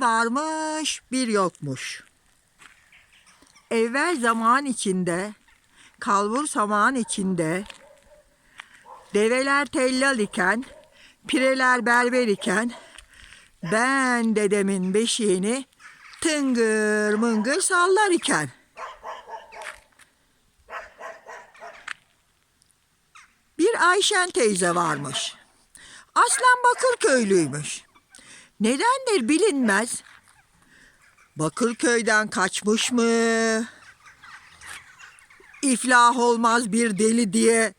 Varmış, bir yokmuş. Evvel zaman içinde, kalbur saman içinde, develer tellal iken, pireler berber iken, ben dedemin beşiğini tıngır mıngır sallar iken. Bir Ayşen teyze varmış. Aslan Bakırköylüymüş. Nedendir bilinmez. Bakırköy'den kaçmış mı? İflah olmaz bir deli diye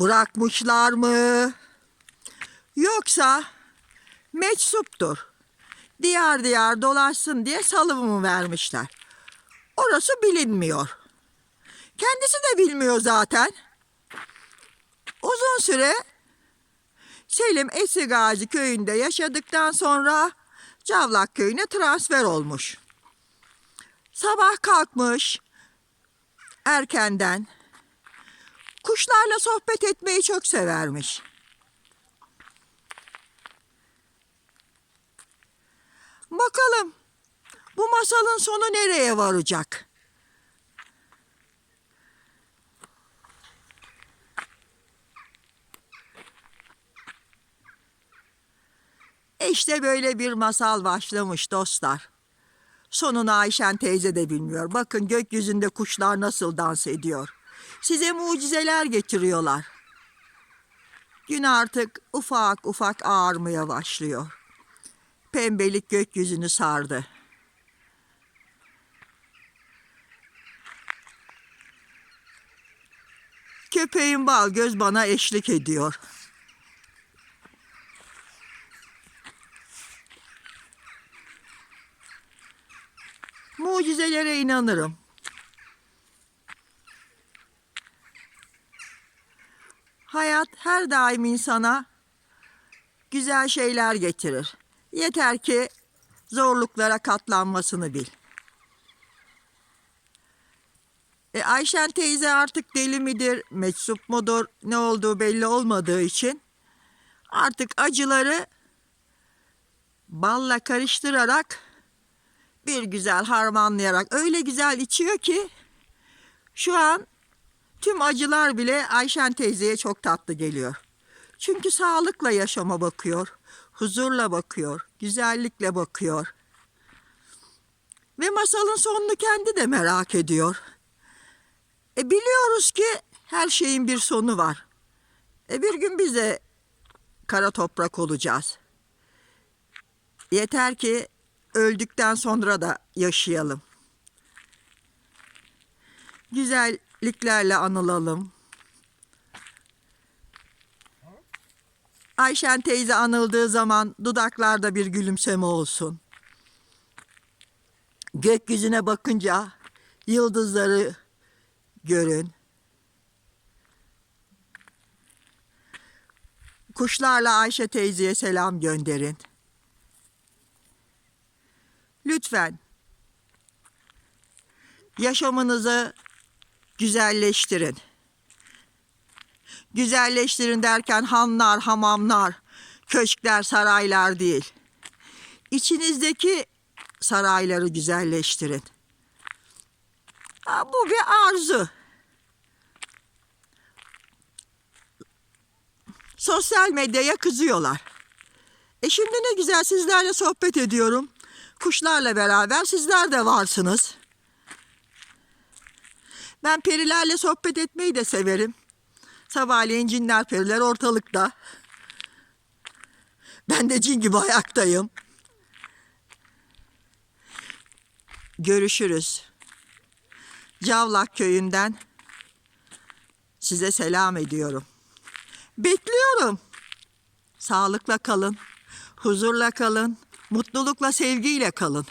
bırakmışlar mı? Yoksa meczuptur. Diyar diyar dolaşsın diye salımı vermişler. Orası bilinmiyor. Kendisi de bilmiyor zaten. Uzun süre Selim Esigazi köyünde yaşadıktan sonra Cavlak köyüne transfer olmuş. Sabah kalkmış erkenden. Kuşlarla sohbet etmeyi çok severmiş. Bakalım bu masalın sonu nereye varacak? İşte böyle bir masal başlamış dostlar. Sonunu Ayşen teyze de bilmiyor. Bakın gökyüzünde kuşlar nasıl dans ediyor. Size mucizeler getiriyorlar. Gün artık ufak ufak ağarmaya başlıyor. Pembelik gökyüzünü sardı. Köpeğim bal göz bana eşlik ediyor. Mucizelere inanırım. Hayat her daim insana güzel şeyler getirir. Yeter ki zorluklara katlanmasını bil. E Ayşen teyze artık deli midir, meczup mudur, ne olduğu belli olmadığı için artık acıları balla karıştırarak bir güzel harmanlayarak öyle güzel içiyor ki şu an tüm acılar bile Ayşen teyzeye çok tatlı geliyor. Çünkü sağlıkla yaşama bakıyor, huzurla bakıyor, güzellikle bakıyor. Ve masalın sonunu kendi de merak ediyor. E biliyoruz ki her şeyin bir sonu var. E bir gün biz de kara toprak olacağız. Yeter ki öldükten sonra da yaşayalım. Güzelliklerle anılalım. Ayşen teyze anıldığı zaman dudaklarda bir gülümseme olsun. Gökyüzüne bakınca yıldızları görün. Kuşlarla Ayşe teyzeye selam gönderin. Lütfen yaşamınızı güzelleştirin. Güzelleştirin derken hanlar, hamamlar, köşkler, saraylar değil. İçinizdeki sarayları güzelleştirin. Ha, bu bir arzu. Sosyal medyaya kızıyorlar. E şimdi ne güzel sizlerle sohbet ediyorum. Kuşlarla beraber sizler de varsınız. Ben perilerle sohbet etmeyi de severim. Sabahleyin cinler periler ortalıkta. Ben de cin gibi ayaktayım. Görüşürüz. Cavlak köyünden size selam ediyorum. Bekliyorum. Sağlıkla kalın, huzurla kalın, mutlulukla, sevgiyle kalın.